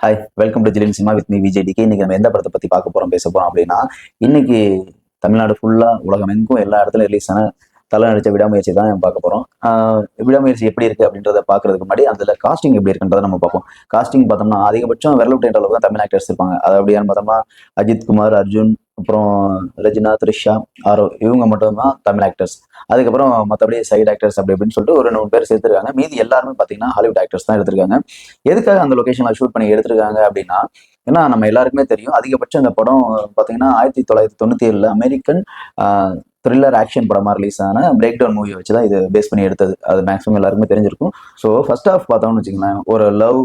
Hi welcome to Zhilin cinema with me Vijay DK இன்னைக்கு நம்ம எந்த படத்தை பத்தி பார்க்க போறோம் பேச போறோம் அப்படின்னா இன்னைக்கு தமிழ்நாடு ஃபுல்லா உலகம் எங்கும் எல்லா இடத்துலையும் ரிலீஸ் ஆன தலை நடிச்ச விடாமுயற்சி தான் பார்க்க போறோம். விடாமுயற்சி எப்படி இருக்கு அப்படின்றத பாக்குறதுக்கு முன்னாடி அதுல காஸ்டிங் எப்படி இருக்குன்றதை நம்ம பார்ப்போம். காஸ்டிங் பார்த்தோம்னா அதிகபட்சம் விரல் அளவுக்கு தான் தமிழ் ஆக்டர்ஸ் இருப்பாங்க. அது அப்படியான்னு பார்த்தோம்னா அஜித் குமார் அர்ஜுன் அப்புறம் ரெஜினா த்ரிஷா ஆரோ இவங்க மட்டும்தான் தமிழ் ஆக்டர்ஸ் அதுக்கப்புறம் மற்றபடி சைடு ஆக்டர்ஸ் அப்படி இப்படின்னு சொல்லிட்டு ஒரு நூறு பேர் சேர்த்துருக்காங்க. மீதி எல்லாருமே பார்த்தீங்கன்னா ஹாலிவுட் ஆக்டர்ஸ் தான் எடுத்திருக்காங்க. எதுக்காக அந்த லொக்கேஷனில் ஷூட் பண்ணி எடுத்திருக்காங்க அப்படின்னா ஏன்னா நம்ம எல்லாருக்குமே தெரியும் அதிகபட்சம் இந்த படம் பார்த்தீங்கன்னா ஆயிரத்தி தொள்ளாயிரத்தி தொண்ணூற்றி ஏழில் அமெரிக்கன் த்ரில்லர் ஆக்ஷன் படமாக ரிலீஸ் ஆன பிரேக் டவுன் மூவி வச்சு தான் இது பேஸ் பண்ணி எடுத்தது. அது மேக்ஸிமம் எல்லாருக்குமே தெரிஞ்சிருக்கும். ஸோ ஃபர்ஸ்ட் ஆஃப் பார்த்தோம்னு வச்சுங்களேன் ஒரு லவ்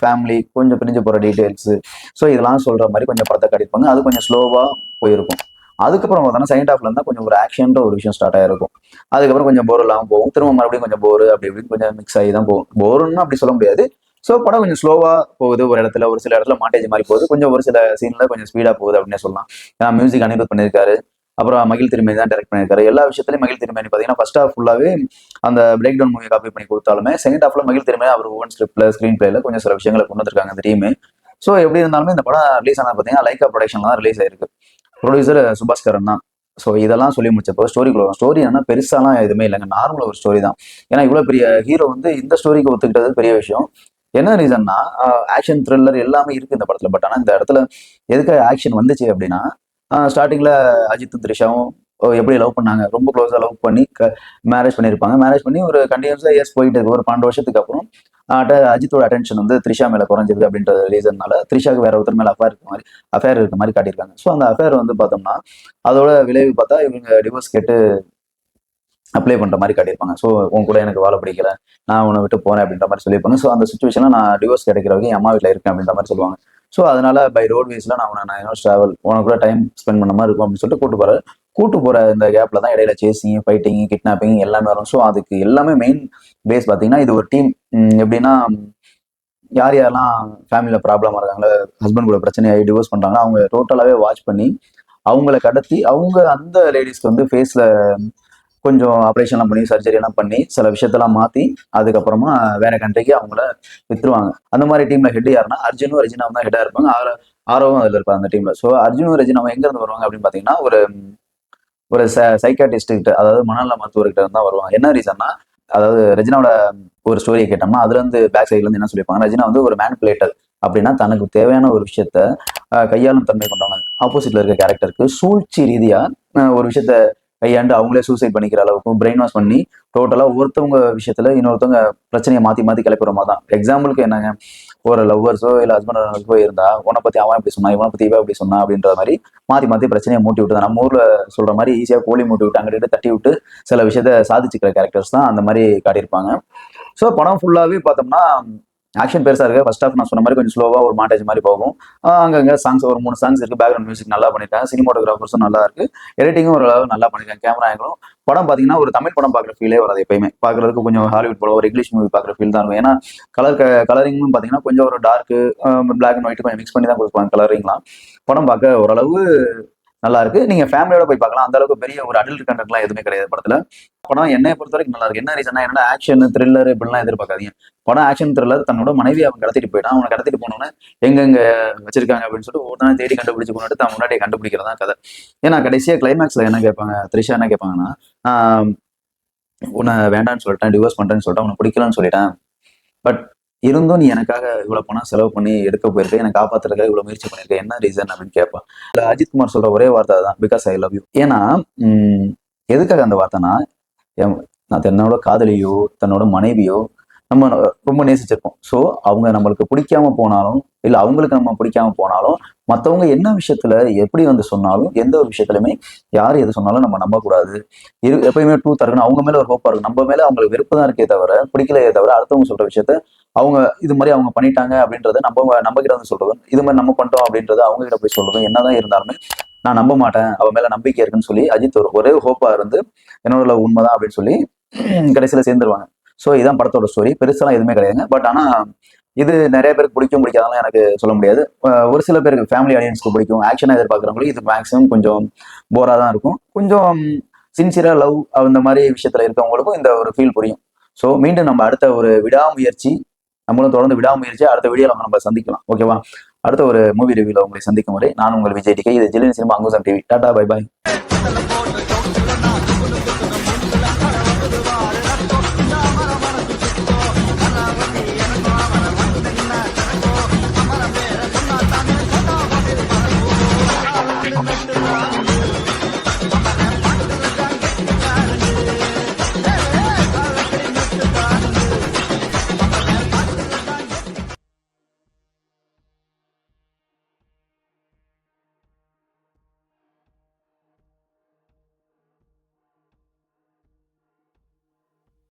ஃபேமிலி கொஞ்சம் பிரிஞ்சு போகிற டீட்டெயில்ஸு ஸோ இதெல்லாம் சொல்கிற மாதிரி கொஞ்சம் படத்தை காட்டியிருப்பாங்க. அது கொஞ்சம் ஸ்லோவாக போயிருக்கும். அதுக்கப்புறம் பார்த்தோன்னா செகண்ட் ஹாஃப்ல இருந்தால் கொஞ்சம் ஒரு ஆக்ஷன்ற ஒரு விஷயம் ஸ்டார்ட் ஆயிருக்கும். அதுக்கப்புறம் கொஞ்சம் போர் இல்லாமல் போகும். திரும்ப மறுபடியும் கொஞ்சம் போர் அப்படி இப்படின்னு கொஞ்சம் மிக்ஸ் ஆகி தான் போகும். போருன்னு அப்படி சொல்ல முடியாது. ஸோ படம் கொஞ்சம் ஸ்லோவாக போகுது. ஒரு இடத்துல ஒரு சில இடத்துல மாட்டேஜ் மாதிரி போகுது. கொஞ்சம் ஒரு சில சீனில் கொஞ்சம் ஸ்பீடாக போகுது அப்படின்னே சொல்லலாம். ஏன்னா மியூசிக் அனிருத் பண்ணியிருக்காரு. அப்புறம் மகிழ் திருமணி தான் டைரக்ட் பண்ணியிருக்காரு. எல்லா விஷயத்துலையும் மகிழ் திருமணி பார்த்தீங்கன்னா ஃபர்ஸ்ட் ஹாஃப் ஃபுல்லாவே அந்த பிரேக் டவுன் மூவி காப்பி பண்ணி கொடுத்தாலுமே செகண்ட் ஹாஃப்ல மகிழ் திருமணி அவர் ஓன் ஸ்கிரிப்ட்ல ஸ்க்ரீன் பிளேல கொஞ்சம் சில விஷயங்களை கொண்டு வந்திருக்காங்க அந்த டீம் ஸோ எப்படி இருந்தாலுமே இந்த படம் ரிலீஸ் ஆனால் பார்த்தீங்கன்னா லைக்கா ப்ரொடக்ஷன் தான் ரிலீஸ் ஆயிருக்கு. ப்ரொடியூசர் சுபாஸ்கரன் தான். ஸோ இதெல்லாம் சொல்லி முடிச்சப்போ ஸ்டோரிக்குள்ள ஸ்டோரி என்ன பெருசாலாம் எதுவுமே இல்லைங்க. நார்மல் ஒரு ஸ்டோரி தான். ஏன்னா இவ்வளோ பெரிய ஹீரோ வந்து இந்த ஸ்டோரிக்கு ஒத்துக்கிட்டது பெரிய விஷயம். என்ன ரீசன்னா ஆக்ஷன் த்ரில்லர் எல்லாமே இருக்கு இந்த படத்துல. பட் ஆனால் இந்த இடத்துல எதுக்கு ஆக்ஷன் வந்துச்சு அப்படின்னா ஸ்டார்டிங்கில் அஜித்தும் த்ரிஷாவும் எப்படி லவ் பண்ணாங்க? ரொம்ப க்ளோஸாக லவ் பண்ணி மேரேஜ் பண்ணியிருப்பாங்க. மேரேஜ் பண்ணி ஒரு கண்டினியூஸாக இயர்ஸ் போயிட்டு இருக்கு. ஒரு பன்னெண்டு வருஷத்துக்கு அப்புறம் அஜித்தோட அட்டென்ஷன் வந்து த்ரிஷா மேலே குறைஞ்சிருக்கு அப்படின்ற ரீசன்னால த்ரிஷாக்கு வேற ஒருத்தர் மேலே அஃபேர் இருக்க மாதிரி அஃபேர் இருக்க மாதிரி காட்டியிருக்காங்க. ஸோ அந்த அஃபேர் வந்து பார்த்தோம்னா அதோட விளைவு பார்த்தா இவங்க டிவோர்ஸ் கேட்டு அப்ளை பண்ணுற மாதிரி காட்டியிருப்பாங்க. ஸோ உன் கூட எனக்கு வாழ பிடிக்கல. நான் உன்னை விட்டு போறேன் அப்படின்ற மாதிரி சொல்லியிருப்பாங்க. ஸோ அந்த சுச்சுவேஷனில் நான் டிவோர்ஸ் கிடைக்கிற வரைக்கும் என் அம்மா வீட்டில் இருக்கேன் அப்படின்ற மாதிரி சொல்லுவாங்க. ஸோ அதனால பை ரோட் நான் நான் நைன் ஹவர்ஸ் ட்ராவல் உனக்கு கூட டைம் ஸ்பெண்ட் பண்ண மாதிரி இருக்கும் அப்படின்னு சொல்லிட்டு கூட்டு போறாரு. கூட்டு போற இந்த கேப்ல தான் இடையில சேசிங் ஃபைட்டிங் கிட்னாப்பிங் எல்லாமே வரும். ஸோ அதுக்கு எல்லாமே மெயின் பேஸ் பார்த்தீங்கன்னா இது ஒரு டீம் எப்படின்னா யார் யாரெல்லாம் ஃபேமிலியில் ப்ராப்ளமாக இருக்காங்களோ ஹஸ்பண்ட் கூட பிரச்சனையாகி டிவோர்ஸ் பண்ணுறாங்களோ அவங்க டோட்டலாகவே வாட்ச் பண்ணி அவங்கள கடத்தி அவங்க அந்த லேடிஸ்க்கு வந்து ஃபேஸில் கொஞ்சம் ஆப்ரேஷன்லாம் பண்ணி சர்ஜரியெல்லாம் பண்ணி சில விஷயத்தெல்லாம் மாற்றி அதுக்கப்புறமா வேற கண்ட்ரிக்கு அவங்கள வித்துருவாங்க. அந்த மாதிரி டீம்ல ஹெட் யாருன்னா அர்ஜுனும் ரெஜினாவும் தான் ஹெட்டாக இருப்பாங்க. ஆரோ ஆரோவும் அதில் இருப்பாங்க அந்த டீம்ல ஸோ அர்ஜுனும் ரெஜினாவும் எங்கேருந்து வருவாங்க அப்படின்னு பார்த்தீங்கன்னா ஒரு ஒரு சைக்காட்டிஸ்ட் கிட்ட அதாவது மனநல மருத்துவர்கிட்ட இருந்தால் வருவாங்க. என்ன ரீசன்னா அதாவது ரஜினாவோட ஒரு ஸ்டோரியை கேட்டோம்னா அதுல இருந்து பேக் சைட்ல இருந்து என்ன சொல்லியிருப்பாங்க ரஜினா வந்து ஒரு மேனிப்புலேட்டர் அப்படின்னா தனக்கு தேவையான ஒரு விஷயத்த கையாளும் தன்மை கொண்டவங்க. ஆப்போசிட்ல இருக்க கேரக்டருக்கு சூழ்ச்சி ரீதியா ஒரு விஷயத்த கையாண்டு அவங்களே சூசைட் பண்ணிக்கிற அளவுக்கு பிரெயின் வாஷ் பண்ணி டோட்டலாக ஒருத்தவங்க விஷயத்துல இன்னொருத்தவங்க பிரச்சனையை மாற்றி மாற்றி கிளப்புற மாதிரி தான் எக்ஸாம்பிளுக்கு என்னங்க? ஒரு லவ்வர்ஸோ இல்லை ஹஸ்பண்ட் ஒய்ஃபோ இருந்தா உன்னை பற்றி அவன் இப்படி சொன்னா இவனை பற்றி இவன் இப்படி சொன்னா அப்படின்ற மாதிரி மாற்றி மாற்றி பிரச்சனையை மூட்டி விட்டு நம்ம ஊரில் சொல்கிற மாதிரி ஈஸியாக கோழி மூட்டி விட்டு அங்கிட்டு தட்டி விட்டு சில விஷயத்த சாதிச்சுக்கிற கேரக்டர்ஸ் தான் அந்த மாதிரி காட்டியிருப்பாங்க. ஸோ படம் ஃபுல்லாகவே பார்த்தோம்னா ஆக்ஷன் பெருசாக இருக்கு. ஃபர்ஸ்ட் ஆஃப் நான் சொன்ன மாதிரி கொஞ்சம் ஸ்லோவாக ஒரு மாண்டேஜ் மாதிரி போகும். அங்கங்கே சாங்ஸ் ஒரு மூணு சாங்ஸ் இருக்குது பேக்ரவுண்ட் மியூசிக் நல்லா பண்ணிட்டேன் சினிமாட்டோகிராஃபர்ஸும் நல்லா இருக்கு. எடிட்டிங்கும் ஒரு அளவு நல்லா பண்ணிருக்காங்க. கேமரா ஆங்கிலும் படம் பார்த்தீங்கன்னா ஒரு தமிழ் படம் பார்க்குற ஃபீலே வராது எப்பயுமே. பார்க்குறதுக்கு கொஞ்சம் ஹாலிவுட் படம் ஒரு இங்கிலீஷ் மூவி பார்க்குற ஃபீல் தான் இருக்கும். ஏன்னா கலர் கலரிங்கும் பார்த்தீங்கன்னா கொஞ்சம் ஒரு டார்க்கு பிளாக் அண்ட் ஒயிட் கொஞ்சம் மிக்ஸ் பண்ணி தான் கொடுப்பாங்க கலரிங்லாம் படம் பார்க்க ஓரளவு நல்லா இருக்கு நீங்க ஃபேமிலியோட போய் பார்க்கலாம். அந்த அளவுக்கு பெரிய ஒரு அடல்ட் கண்டென்ட்லாம் எதுவுமே கிடையாது படத்துல. படம் என்னை பொறுத்த வரைக்கும் நல்லா இருக்கு என்ன ரீசனா என்னோட ஆக்ஷன் த்ரில்லர் இப்படிலாம் எதிர்பார்க்காதீங்க. படம் ஆக்ஷன் த்ரில்லர் தன்னோட மனைவி அவன் கடத்திட்டு போயிட்டான். அவனை கடத்திட்டு போனோன்னே எங்கெங்க வச்சிருக்காங்க அப்படின்னு சொல்லிட்டு ஒவ்வொரு தேடி கண்டுபிடிச்சு கொண்டு தான் முன்னாடியே கண்டுபிடிக்கிறதா கதை. ஏன்னா கடைசியா கிளைமேக்ஸ்ல என்ன கேட்பாங்க த்ரிஷா என்ன கேட்பாங்கன்னா உன்னை வேண்டான்னு சொல்லிட்டேன் டிவோர்ஸ் பண்றேன்னு சொல்லிட்டேன் உனக்கு பிடிக்கலன்னு சொல்லிட்டேன். பட் இருந்தும் நீ எனக்காக இவ்வளவு பணம் செலவு பண்ணி எடுக்க போயிருக்க என்னை காப்பாத்துறதுக்காக இவ்வளவு முயற்சி பண்ணிருக்க என்ன ரீசன் அப்படின்னு கேட்பான். இல்ல அஜித் குமார் சொல்ற ஒரே வார்த்தை தான் பிகாஸ் ஐ லவ் யூ ஏன்னா எதுக்காக அந்த வார்த்தைனா நான் தன்னோட காதலியோ தன்னோட மனைவியோ நம்ம ரொம்ப நேசிச்சிருப்போம். ஸோ அவங்க நம்மளுக்கு பிடிக்காம போனாலும் இல்லை அவங்களுக்கு நம்ம பிடிக்காம போனாலும் மற்றவங்க என்ன விஷயத்துல எப்படி வந்து சொன்னாலும் எந்த ஒரு விஷயத்துலையுமே யார் எது சொன்னாலும் நம்ம நம்பக்கூடாது. இரு எப்பயுமே ட்ரூத் இருக்கணும் அவங்க மேல ஒரு ஹோப்பா இருக்கும் நம்ம மேல அவங்களுக்கு வெறுப்பு தான் இருக்கே தவிர பிடிக்கலையே தவிர அடுத்தவங்க சொல்ற விஷயத்த அவங்க இது மாதிரி அவங்க பண்ணிட்டாங்க அப்படின்றத நம்ம நம்ம கிட்ட வந்து சொல்றதும் இது மாதிரி நம்ம பண்ணிட்டோம் அப்படின்றத அவங்க கிட்ட போய் சொல்றதும் என்னதான் இருந்தாலுமே நான் நம்ப மாட்டேன். அவன் மேல நம்பிக்கை இருக்குன்னு சொல்லி அஜித் ஒரு ஒரே ஹோப்பா இருந்து என்னோட உண்மைதான் அப்படின்னு சொல்லி கடைசியில சேர்ந்துருவாங்க. ஸோ இதுதான் படத்தோட ஸ்டோரி பெருசெல்லாம் எதுவுமே கிடையாதுங்க. பட் ஆனால் இது நிறைய பேருக்கு பிடிக்கும் பிடிக்காதெல்லாம் எனக்கு சொல்ல முடியாது. ஒரு சில பேருக்கு ஃபேமிலி ஆடியன்ஸ்க்கு பிடிக்கும். ஆக்ஷனாக எதிர்பார்க்குறவங்களுக்கு இது மேக்ஸிமம் கொஞ்சம் போராக தான் இருக்கும். கொஞ்சம் சின்சியராக லவ் அந்த மாதிரி விஷயத்தில் இருக்கவங்களுக்கும் இந்த ஒரு ஃபீல் புரியும். ஸோ மீண்டும் நம்ம அடுத்த ஒரு விடாமுயற்சி நம்மளும் தொடர்ந்து விடாமுயற்சி அடுத்த வீடியோல நம்ம சந்திக்கலாம். ஓகேவா அடுத்த ஒரு மூவி ரிவியூவில் உங்களை சந்திக்கும் வரை நான் உங்கள் விஜய் டிகே இது Zhilin cinema Ankusam TV tata bye bye